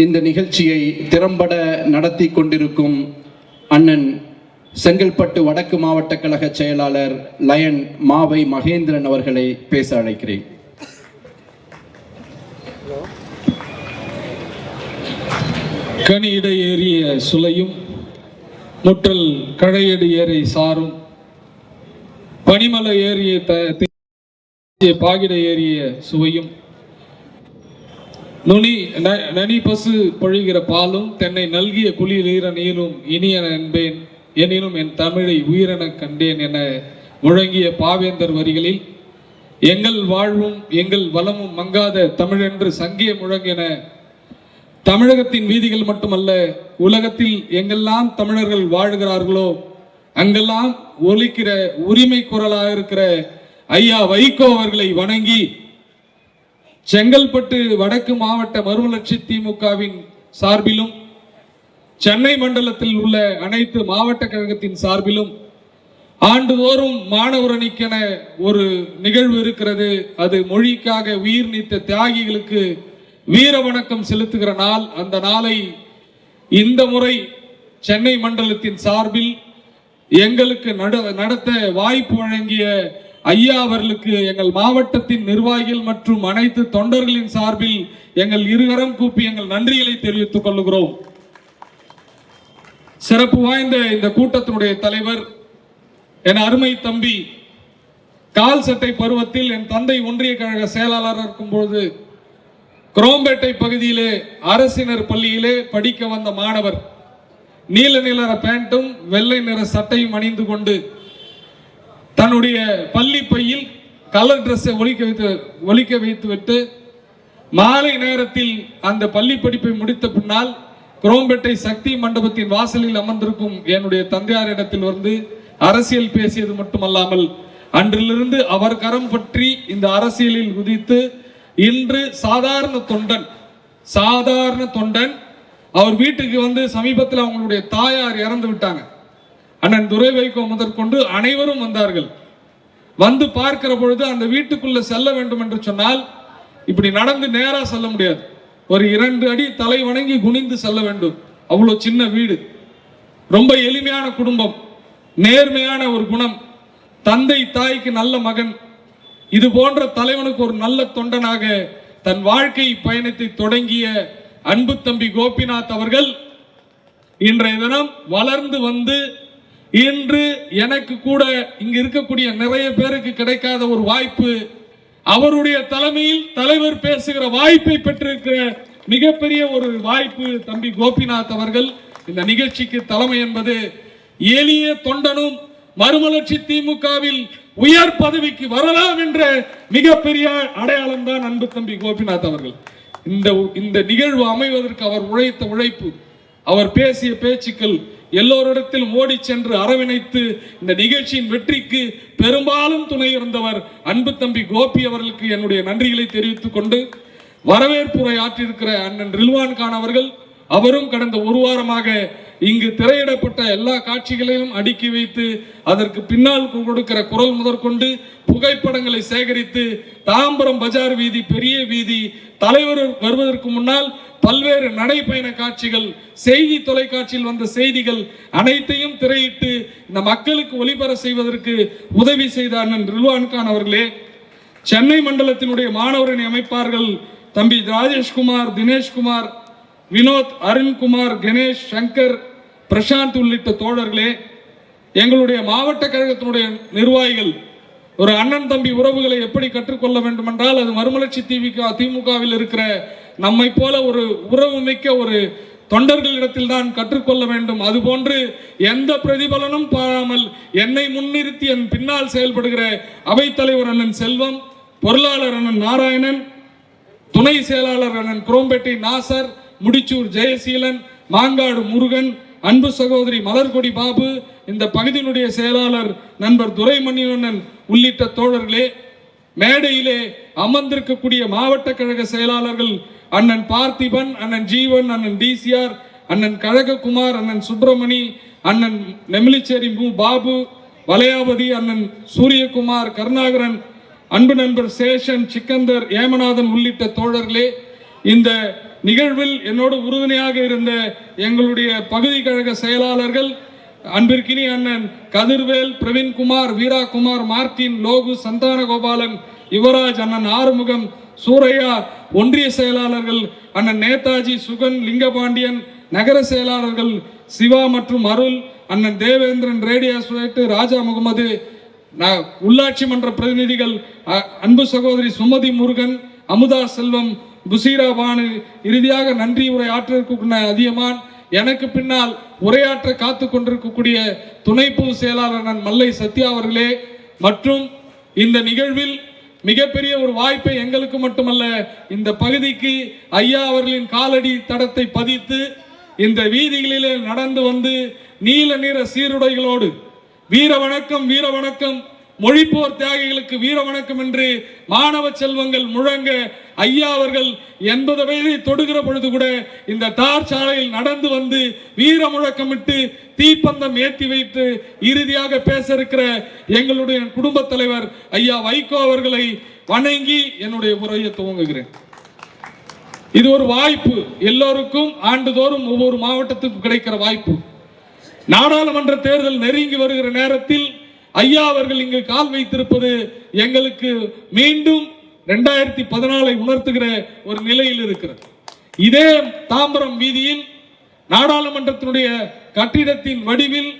இந்த நிகழ்ச்சியை திறம்பட நடத்தி கொண்டிருக்கும் அண்ணன் செங்கல்பட்டு வடக்கு மாவட்ட கழக செயலாளர் லயன் மாவை மகேந்திரன் அவர்களை பேச அழைக்கிறேன். கனியிட ஏறிய சுலையும் முற்றல் கழையடி ஏறை சாரும் பனிமலை ஏறிய பாகிட ஏறிய சுவையும் நுனி ந- நனி பசு பொழிகிற பாலும் தென்னை நல்கிய குளிர் நீர நீரும் இனியன என்பேன். எனினும் என் தமிழை உயிரெனக் கண்டேன் என முழங்கிய பாவேந்தர் வரிகளில் எங்கள் வாழ்வும் எங்கள் வளமும் மங்காத தமிழென்று சங்கிய முழங்கின. தமிழகத்தின் வீதிகள் மட்டுமல்ல உலகத்தில் எங்கெல்லாம் தமிழர்கள் வாழ்கிறார்களோ அங்கெல்லாம் ஒலிக்கிற உரிமை குரலாக இருக்கிற ஐயா வைகோ அவர்களை வணங்கி செங்கல்பட்டு வடக்கு மாவட்ட மறுமலர்ச்சி திமுகவின் சார்பிலும் சென்னை மண்டலத்தில் உள்ள அனைத்து மாவட்ட கழகத்தின் சார்பிலும் ஆண்டுதோறும் மாணவரணிக்கென ஒரு நிகழ்வு இருக்கிறது. அது மொழிக்காக உயிர் நீத்த தியாகிகளுக்கு வீர வணக்கம் செலுத்துகிற நாள். அந்த நாளை இந்த முறை சென்னை மண்டலத்தின் சார்பில் எங்களுக்கு நட- நடத்த வாய்ப்பு வழங்கிய ஐயா அவர்களுக்கு எங்கள் மாவட்டத்தின் நிர்வாகிகள் மற்றும் அனைத்து தொண்டர்களின் சார்பில் எங்கள் இருகரம் கூப்பி எங்கள் நன்றிகளை தெரிவித்துக் கொள்கிறோம் சிறப்பு வாய்ந்த இந்த கூட்டத்தினுடைய தலைவர் என் அருமை தம்பி கால் சட்டை பருவத்தில் என் தந்தை ஒன்றிய கழக செயலாளராக இருக்கும்போது குரோம்பேட்டை பகுதியிலே அரசினர் பள்ளியிலே படிக்க வந்த மாணவர் நீல நிற பேண்ட்டும் வெள்ளை நிற சட்டையும் அணிந்து கொண்டு தன்னுடைய பள்ளி பையில் கலர் ட்ரெஸ்ஸை ஒலிக்க வைத்து ஒழிக்க வைத்து விட்டு மாலை நேரத்தில் அந்த பள்ளி படிப்பை முடித்த பின்னால் குரோம்பேட்டை சக்தி மண்டபத்தின் வாசலில் அமர்ந்திருக்கும் என்னுடைய தந்தையாரிடத்தில் வந்து அரசியல் பேசியது மட்டுமல்லாமல் அன்றிலிருந்து அவர் கரம் பற்றி இந்த அரசியலில் குதித்து இன்று சாதாரண தொண்டன் சாதாரண தொண்டன் அவர் வீட்டுக்கு வந்து சமீபத்தில் அவங்களுடைய தாயார் இறந்து விட்டாங்க. அண்ணன் துரை வைகோ முதற்கொண்டு அனைவரும் வந்தார்கள். வந்து பார்க்கிற பொழுது அந்த வீட்டுக்குள்ள செல்ல வேண்டும் என்று சொன்னால் இப்படி நடந்து நேரா செல்ல முடியாது. ஒரு இரண்டு அடி தலை வணங்கி குனிந்து செல்ல வேண்டும். அவ்வளோ சின்ன வீடு. ரொம்ப எளிமையான குடும்பம். நேர்மையான ஒரு குணம். தந்தை தாய்க்கு நல்ல மகன். இது போன்ற தலைவனுக்கு ஒரு நல்ல தொண்டனாக தன் வாழ்க்கை பயணத்தை தொடங்கிய அன்பு தம்பி கோபிநாத் அவர்கள் இன்றைய தினம் வளர்ந்து வந்து இன்று எனக்கு கூட இங்க இருக்கக்கூடிய நிறைய பேருக்கு கிடைக்காத ஒரு வாய்ப்பு அவருடைய தலைமையில் தலைவர் பேசுகிற வாய்ப்பை பெற்றிருக்கிற மிகப்பெரிய ஒரு வாய்ப்பு தம்பி கோபிநாத் அவர்கள். இந்த நிகழ்ச்சிக்கு தலைமை என்பது எளிய தொண்டனும் மறுமலர்ச்சி திமுகவில் உயர் பதவிக்கு வரலாம் என்ற மிகப்பெரிய அடையாளம் தான் அன்பு தம்பி கோபிநாத் அவர்கள். இந்த இந்த நிகழ்வு அமைவதற்கு அவர் உழைத்த உழைப்பு அவர் பேசிய பேச்சுக்கள் எல்லோரிடத்திலும் ஓடி சென்று அரவணைத்து இந்த நிகழ்ச்சியின் வெற்றிக்கு பெரும்பாலும் துணை இருந்தவர் அன்பு தம்பி கோபி அவர்களுக்கு என்னுடைய நன்றிகளை தெரிவித்துக் கொண்டு வரவேற்புரை ஆற்றியிருக்கிற அண்ணன் ரில்வான் கான் அவர்கள் அவரும் கடந்த ஒரு வாரமாக இங்கு திரையிடப்பட்ட எல்லா காட்சிகளையும் அடுக்கி வைத்து அதற்கு பின்னால் கொடுக்கிற குரல் முதற்கொண்டு புகைப்படங்களை சேகரித்து தாம்பரம் பஜார் வீதி பெரிய வீதி தலைவர் வருவதற்கு முன்னால் பல்வேறு நடைப்பயண காட்சிகள் செய்தி தொலைக்காட்சியில் வந்த செய்திகள் அனைத்தையும் திரையிட்டு இந்த மக்களுக்கு ஒளிபர செய்வதற்கு உதவி செய்த அண்ணன் ரில்வான்கான் அவர்களே. சென்னை மண்டலத்தினுடைய மாணவரணி அமைப்பார்கள் தம்பி ராஜேஷ்குமார் தினேஷ்குமார் வினோத் அருண்குமார் கணேஷ் சங்கர் பிரசாந்த் உள்ளிட்ட தோழர்களே எங்களுடைய மாவட்ட கழகத்தினுடைய நிர்வாகிகள் ஒரு அண்ணன் தம்பி உறவுகளை எப்படி கற்றுக்கொள்ள வேண்டும் என்றால் அது மறுமலர்ச்சி திமுக திமுகவில் இருக்கிற நம்மை போல ஒரு உறவு மிக்க ஒரு தொண்டர்களிடத்தில் தான் கற்றுக்கொள்ள வேண்டும். அதுபோன்று எந்த பிரதிபலனும் பாராமல் என்னை முன்னிறுத்தி என் பின்னால் செயல்படுகிற அவைத்தலைவர் அண்ணன் செல்வம் பொருளாளர் அண்ணன் நாராயணன் துணை செயலாளர் அண்ணன் குரோம்பேட்டை நாசர் முடிச்சூர் ஜெயசீலன் மாங்காடு முருகன் அன்பு சகோதரி மலர்கொடி பாபு இந்த பகுதியினுடைய செயலாளர் நண்பர் துரைமணிவண்ணன் உள்ளிட்ட தோழர்களே மேடையிலே அமர்ந்திருக்கக்கூடிய மாவட்ட கழக செயலாளர்கள் அண்ணன் பார்த்திபன் அண்ணன் ஜீவன் அண்ணன் டிசிஆர் அண்ணன் கழககுமார் அண்ணன் சுப்பிரமணி அண்ணன் நெமிலிச்சேரி மு. பாபு வலையாபதி அண்ணன் சூரியகுமார் கருணாகரன் அன்பு நண்பர் சேஷன் சிக்கந்தர் ஏமநாதன் உள்ளிட்ட தோழர்களே இந்த நிகழ்வில் என்னோடு உறுதுணையாக இருந்த எங்களுடைய பகுதி கழக செயலாளர்கள் அன்பிற்கினி அண்ணன் கதிர்வேல் பிரவீன்குமார் வீராகுமார் மார்டின் லோகு சந்தானகோபாலன் யுவராஜ் அண்ணன் ஆறுமுகம் சூரையா ஒன்றிய செயலாளர்கள் அண்ணன் நேதாஜி சுகன் லிங்கபாண்டியன் நகர செயலாளர்கள் சிவா மற்றும் அருள் அண்ணன் தேவேந்திரன் ரேடியா சுவேட்டு ராஜா முகமது ந- உள்ளாட்சி மன்ற பிரதிநிதிகள் அன்பு சகோதரி சுமதி முருகன் அமுதா செல்வம் புசீராபானு இறுதியாக நன்றி உரை ஆற்றிருக்கின்ற அதியமான் எனக்கு பின்னால் உரையாற்ற காத்து கொண்டிருக்கக்கூடிய துணை பொது செயலாளர் அண்ணன் மல்லை சத்யா அவர்களே மற்றும் இந்த நிகழ்வில் மிகப்பெரிய ஒரு வாய்ப்பை எங்களுக்கு மட்டுமல்ல இந்த பகுதிக்கு ஐயா அவர்களின் காலடி தடத்தை பதித்து இந்த வீதிகளிலே நடந்து வந்து நீல நிற சீருடைகளோடு வீர வணக்கம் வீர வணக்கம் மொழிப்போர் தியாகிகளுக்கு வீர வணக்கம் என்று மாணவ செல்வங்கள் முழங்க ஐயா அவர்கள் எண்பது வயதை தொடுகிற பொழுது கூட இந்த தார் சாலையில் நடந்து வந்து வீர முழக்கமிட்டு தீப்பந்தம் ஏற்றி வைத்து இறுதியாக பேச இருக்கிற எங்களுடைய குடும்ப தலைவர் ஐயா வைகோ அவர்களை வணங்கி என்னுடைய உரையை துவங்குகிறேன். இது ஒரு வாய்ப்பு. எல்லோருக்கும் ஆண்டுதோறும் ஒவ்வொரு மாவட்டத்துக்கும் கிடைக்கிற வாய்ப்பு. நாடாளுமன்ற தேர்தல் நெருங்கி வருகிற நேரத்தில் ஐயா அவர்கள் இங்கு கால் வைத்திருப்பது எங்களுக்கு மீண்டும் ரெண்டாயிரத்தி பதினாலை உணர்த்துகிற ஒரு நிலையில் இருக்கிறது. இதே தாம்பரம் வீதியில் நாடாளுமன்றத்தினுடைய கட்டிடத்தின் வடிவில்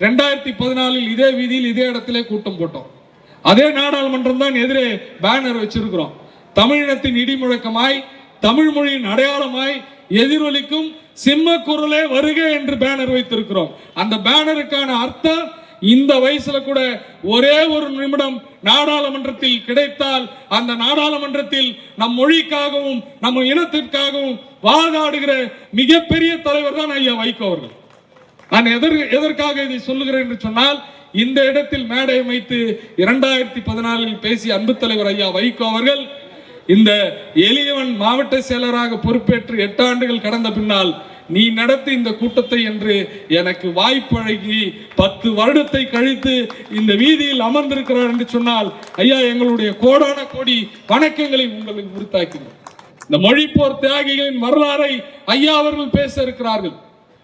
ரெண்டாயிரத்தி பதினாலில் இதே வீதியில் இதே இடத்திலே கூட்டம் போட்டோம். அதே நாடாளுமன்றம் தான் எதிரே பேனர் வச்சிருக்கிறோம். தமிழினத்தின் இடிமுழக்கமாய் தமிழ் மொழியின் அடையாளமாய் எதிரொலிக்கும் சிம்ம குரலே வருக என்று பேனர் வைத்திருக்கிறோம். அந்த பேனருக்கான அர்த்தம் இந்த வயசுல கூட ஒரே ஒரு நிமிடம் நாடாளுமன்றத்தில் கிடைத்தால் அந்த நாடாளுமன்றத்தில் நம் மொழிக்காகவும் நம்ம இனத்திற்காகவும் வாதாடுகிற மிகப்பெரிய தலைவர் தான் ஐயா வைகோ அவர்கள். நான் எதர் எதற்காக இதை சொல்லுகிறேன் என்று சொன்னால் இந்த இடத்தில் மேடை அமைத்து இரண்டாயிரத்தி பதினாலில் பேசிய அன்பு தலைவர் ஐயா வைகோ அவர்கள் இந்த எளியவன் மாவட்ட செயலராக பொறுப்பேற்று எட்டு ஆண்டுகள் கடந்த பின்னால் நீ நடத்தி இந்த கூட்டத்தை என்று எனக்கு வாய்ப்பழகி பத்து வருடத்தை கழித்து இந்த வீதியில் அமர்ந்திருக்கிறார் என்று சொன்னால் ஐயா எங்களுடைய கோடான கோடி வணக்கங்களை உங்களுக்கு உறுத்தாக்கிறோம் இந்த மொழிப்போர் தியாகிகளின் வரலாறை ஐயா அவர்கள் பேச இருக்கிறார்கள்.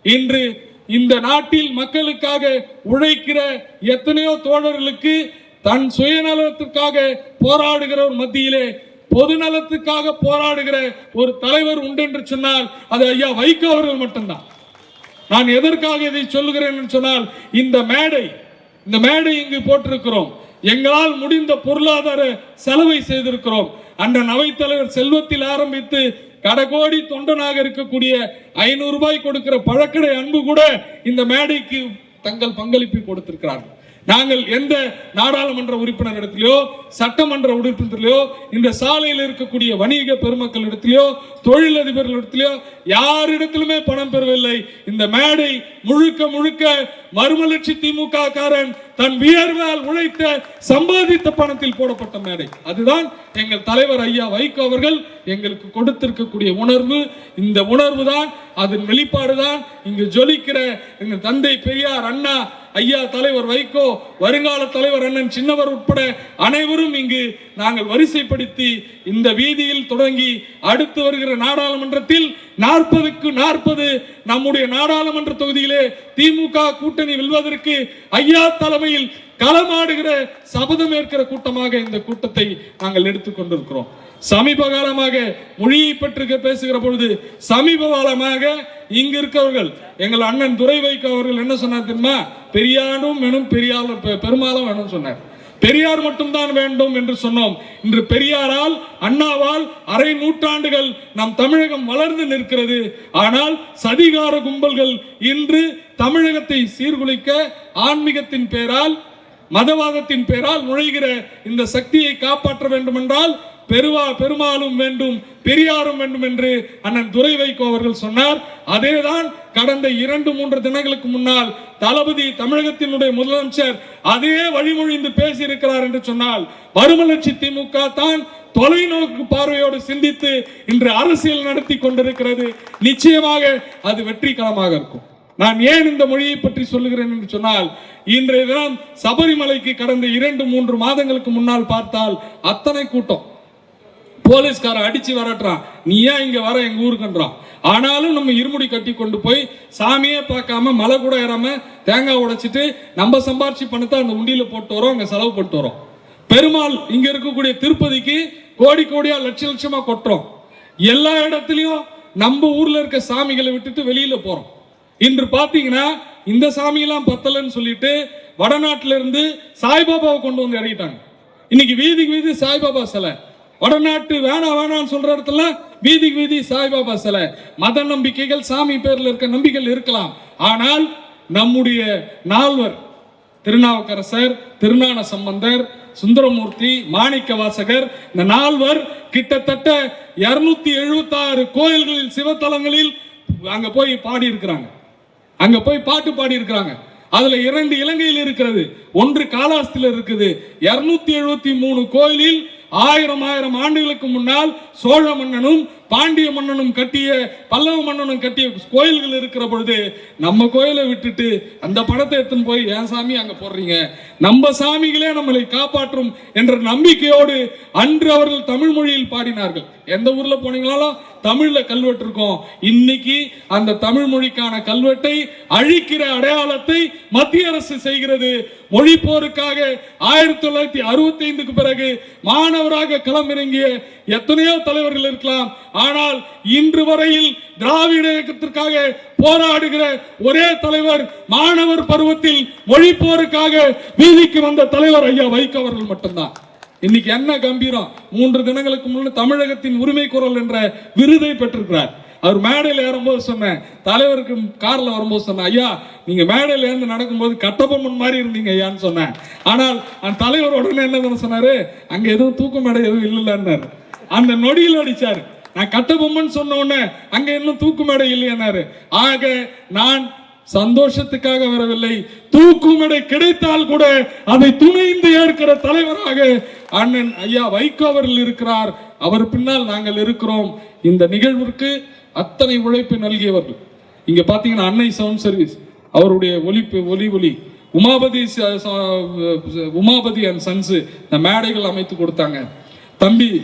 இன்று இந்த நாட்டில் மக்களுக்காக உழைக்கிற எத்தனையோ தோழர்களுக்கு தன் சுயநலத்திற்காக போராடுகிறவர் மத்தியிலே பொது நலத்துக்காக போராடுகிற ஒரு தலைவர் உண்டு என்று சொன்னால் அது ஐயா வைகோ அவர்கள் மட்டும்தான். நான் எதற்காக இதை சொல்லுகிறேன் என்று சொன்னால் இந்த மேடை இந்த மேடை இங்கு போட்டிருக்கிறோம். எங்களால் முடிந்த பொருளாதார செலவை செய்திருக்கிறோம். அண்ணன் அவைத்தலைவர் செல்வத்தில் ஆரம்பித்து கடகோடி தொண்டனாக இருக்கக்கூடிய ஐநூறு ரூபாய் கொடுக்கிற பழக்கடை அன்பு கூட இந்த மேடைக்கு தங்கள் பங்களிப்பை கொடுத்திருக்கிறார்கள். நாங்கள் எந்த நாடாளுமன்ற உறுப்பினரிடத்திலோ சட்டமன்ற உறுப்பினரிடத்திலோ இந்த சாலையில் இருக்கக்கூடிய வணிக பெருமக்களிடத்திலோ தொழிலதிபர்களிடத்திலோ யாரிடத்திலுமே பணம் பெறவில்லை. இந்த மேடை முழுக்க முழுக்க மறுமலர்ச்சி திமுக காரன் தன் வியர்வால் உழைத்த சம்பாதித்த பணத்தில் போடப்பட்ட மேடை. அதுதான் எங்கள் தலைவர் ஐயா வைகோ அவர்கள் எங்களுக்கு கொடுத்திருக்கக்கூடிய உணர்வு. இந்த உணர்வு தான் அதன் வெளிப்பாடுதான். இங்கு ஜொலிக்கிற எங்கள் தந்தை பெரியார் அண்ணா ஐயா தலைவர் வைகோ வருங்கால தலைவர் அண்ணன் சின்னவர் உட்பட அனைவரும் இங்கு நாங்கள் வரிசைப்படுத்தி இந்த வீதியில் தொடங்கி அடுத்து வருகிற நாடாளுமன்றத்தில் நாற்பதுக்கு நாற்பது நம்முடைய நாடாளுமன்ற தொகுதியிலே திமுக கூட்டணி வெல்வதற்கு ஐயா தலைமையில் களமாடுகிற சபதம் ஏற்கிற கூட்டமாக இந்த கூட்டத்தை நாங்கள் எடுத்துக் கொண்டிருக்கிறோம். சமீப காலமாக மொழியை பற்றி பேசுகிற பொழுது சமீப காலமாக இங்கு இருக்கவர்கள் எங்கள் அண்ணன் துறை வைக்க அவர்கள் என்ன சொன்னார் தெரியுமா? பெரியாரும் வேணும் பெரியாலும் பெ- பெருமாளும் வேணும் சொன்னார். பெரியார் மட்டும்தான் வேண்டும் என்று சொன்னோம். இன்று பெரியாரால் அண்ணாவால் அரை நூற்றாண்டுகள் நம் தமிழகம் வளர்ந்து நிற்கிறது. ஆனால் சதிகார கும்பல்கள் இன்று தமிழகத்தை சீர்குலைக்க ஆன்மீகத்தின் பேரால் மதவாதத்தின் பேரால் நுழைகிற இந்த சக்தியை காப்பாற்ற வேண்டும் என்றால் பெருவா பெருமாளும் வேண்டும் பெரியாரும் வேண்டும் என்று அண்ணன் துரை வைகோ அவர்கள் சொன்னார். அதேதான் கடந்த இரண்டு மூன்று தினங்களுக்கு முன்னால் தளபதி தமிழகத்தினுடைய முதலமைச்சர் அதே வழிமொழிந்து பேசியிருக்கிறார் என்று சொன்னால் மறுமலர்ச்சி திமுக தான் தொலைநோக்கு பார்வையோடு சிந்தித்து இன்று அரசியல் நடத்தி கொண்டிருக்கிறது. நிச்சயமாக அது வெற்றிகரமாக இருக்கும். நான் ஏன் இந்த மொழியை பற்றி சொல்லுகிறேன் என்று சொன்னால் இன்றைய தினம் சபரிமலைக்கு கடந்த இரண்டு மூன்று மாதங்களுக்கு முன்னால் பார்த்தால் அத்தனை கூட்டம். போலீஸ்காரன் அடிச்சு வரட்டுறான். நீ ஏன் இங்க வர? எங்க ஊருக்குன்றான். ஆனாலும் நம்ம இருமுடி கட்டி கொண்டு போய் சாமியே பார்க்காம மலை கூட ஏறாம தேங்காய் உடைச்சிட்டு நம்ம சம்பாரிச்சு பணத்தை அந்த உண்டியில போட்டு வரோம் அங்க செலவு பண்ணிட்டு வரோம். பெருமாள் இங்க இருக்கக்கூடிய திருப்பதிக்கு கோடி கோடியா லட்ச லட்சமா கொட்டுறோம். எல்லா இடத்துலயும் நம்ம ஊர்ல இருக்க சாமிகளை விட்டுட்டு வெளியில போறோம். இன்று பாத்தீங்கன்னா இந்த சாமியெல்லாம் பத்தலன்னு சொல்லிட்டு வடநாட்டுல இருந்து சாய்பாபாவை கொண்டு வந்து இறங்கிட்டாங்க இன்னைக்கு வீதிக்கு வீதி சாய்பாபா சிலை. வடநாட்டு வேணாம் வேணாம்னு சொல்ற இடத்துல வீதி வீதி சாய்பாபா சிலை. மத நம்பிக்கைகள் சாமி பேர்ல இருக்க நம்பிக்கைகள் இருக்கலாம். ஆனால் நம்முடைய நால்வர் திருநாவுக்கரசர் திருஞான சம்பந்தர் சுந்தரமூர்த்தி மாணிக்க வாசகர் இந்த நால்வர் கிட்டத்தட்ட இருநூத்தி எழுபத்தி ஆறு கோயில்களில் சிவத்தலங்களில் அங்க போய் பாடி இருக்கிறாங்க அங்க போய் பாட்டு பாடி இருக்கிறாங்க அதுல இரண்டு இலங்கையில் இருக்கிறது. ஒன்று காலாஸ்தில இருக்குது. இருநூத்தி எழுபத்தி மூணு கோயிலில் ஆயிரம் ஆயிரம் ஆண்டுகளுக்கு முன்னால் சோழ மன்னனும் பாண்டிய மன்னனும் கட்டிய பல்லவ மன்னனும் கட்டிய கோயில்கள் இருக்கிற பொழுது நம்ம கோயிலை விட்டுட்டு அந்த படத்தை எடுத்துன்னு போய் என் சாமி அங்க போடுறீங்க? நம்ம சாமிகளே நம்மளை காப்பாற்றும் என்ற நம்பிக்கையோடு அன்று அவர்கள் தமிழ் மொழியில் பாடினார்கள். எந்த ஊர்ல போனீங்களாலும் தமிழ்ல கல்வெட்டு இருக்கும். இன்னைக்கு அந்த தமிழ் மொழிக்கான கல்வெட்டை அழிக்கிற அடையாளத்தை மத்திய அரசு செய்கிறது. மொழி போருக்காக ஆயிரத்தி தொள்ளாயிரத்தி அறுபத்தி ஐந்துக்கு பிறகு மாணவராக களமிறங்கிய எத்தனையோ தலைவர்கள் இருக்கலாம். ஆனால் இன்று வரையில் திராவிட இயக்கத்திற்காக போராடுகிற ஒரே தலைவர் மாணவர் பருவத்தில் மொழி போருக்காக வீதிக்கு வந்த தலைவர் ஐயா வைகோ அவர்கள் மட்டும்தான். இன்னைக்கு என்ன கம்பீரம்? மூன்று தினங்களுக்கு முன்ன தமிழகத்தின் உரிமை குரல் என்ற விருதை பெற்றிருக்கிறார். அவர் மேடையில் ஏறும்போது சொன்னேன் தலைவருக்கு கார்ல வரும்போது சொன்னேன் ஐயா நீங்க மேடையில் ஏந்து நடக்கும்போது கட்டபொம்மன் மாதிரி இருந்தீங்க ஐயான்னு சொன்னேன். ஆனால் அந்த தலைவர் உடனே என்ன சொன்னாரு? அங்க எதுவும் தூக்க மேடை எதுவும் இல்லைன்னாரு அந்த நொடியில் அடிச்சாரு. நான் கட்டபொம்மன் சொன்ன உடனே அங்க இன்னும் தூக்கு மேடை இல்லையனாரு ஆக நான் சந்தோஷத்துக்காக வரவில்லை. தூக்குமடை கிடைத்தால் கூட அதை துணைந்து ஏற்கிற தலைவராக அண்ணன் ஐயா வைகோ அவர்கள் இருக்கிறார். அவர் பின்னால் நாங்கள் இருக்கிறோம். இந்த நிகழ்விற்கு அத்தனை உழைப்பு நல்கியவர்கள். இங்க பாத்தீங்கன்னா அன்னை சவுண்ட் சர்வீஸ் அவருடைய ஒலிப்பு ஒலி ஒலி. உமாபதி ச- ச- உமாபதி அண்ட் சன்ஸ் இந்த மேடைகள் அமைத்து கொடுத்தாங்க. தம்பி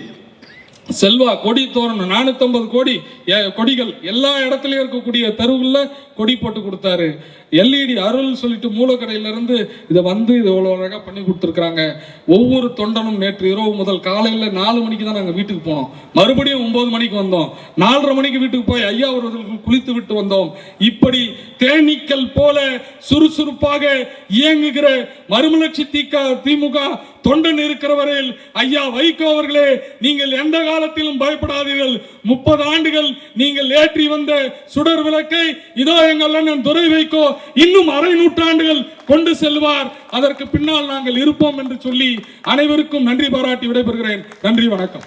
செல்வா கொடி தோரணம் நானூத்தம்பது கோடி ஏ- கொடிகள் எல்லா இடத்துலயும் இருக்கக்கூடிய தெருவுல கொடி போட்டு கொடுத்தாரு. எல்இடி அருள் சொல்லிட்டு மூலக்கடையில இருந்து இதை வந்து இது இவ்வளவு அழகா பண்ணி கொடுத்துருக்காங்க ஒவ்வொரு தொண்டனும் நேற்று இரவு முதல் காலையில நாலு மணிக்கு தான் நாங்க வீட்டுக்கு போனோம். மறுபடியும் ஒன்பது மணிக்கு வந்தோம். நாலரை மணிக்கு வீட்டுக்கு போய் ஐயா அவர்களுக்கு குளித்து விட்டு வந்தோம். இப்படி தேனீக்கள் போல சுறுசுறுப்பாக இயங்குகிற மறுமலர்ச்சி திக திமுக தொண்டன் இருக்கிறவரில் ஐயா வைகோ அவர்களே நீங்கள் எந்த காலத்திலும் பயப்படாதீர்கள். முப்பது ஆண்டுகள் நீங்கள் ஏற்றி வந்த சுடர் விளக்கை இதோ எங்கள் அண்ணன் துரை வைகோ இன்னும் அரை நூற்றாண்டுகள் கொண்டு செல்வார். அதற்கு பின்னால் நாங்கள் இருப்போம் என்று சொல்லி அனைவருக்கும் நன்றி பாராட்டி விடைபெறுகிறேன். நன்றி வணக்கம்.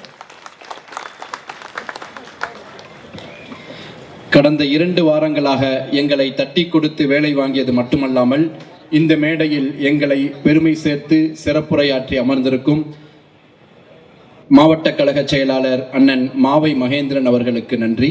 கடந்த இரண்டு வாரங்களாக எங்களை தட்டி கொடுத்து வேலை வாங்கியது மட்டுமல்லாமல் இந்த மேடையில் எங்களை பெருமை சேர்த்து சிறப்புரையாற்றி அமர்ந்திருக்கும் மாவட்ட கழக செயலாளர் அண்ணன் மாவை மகேந்திரன் அவர்களுக்கு நன்றி.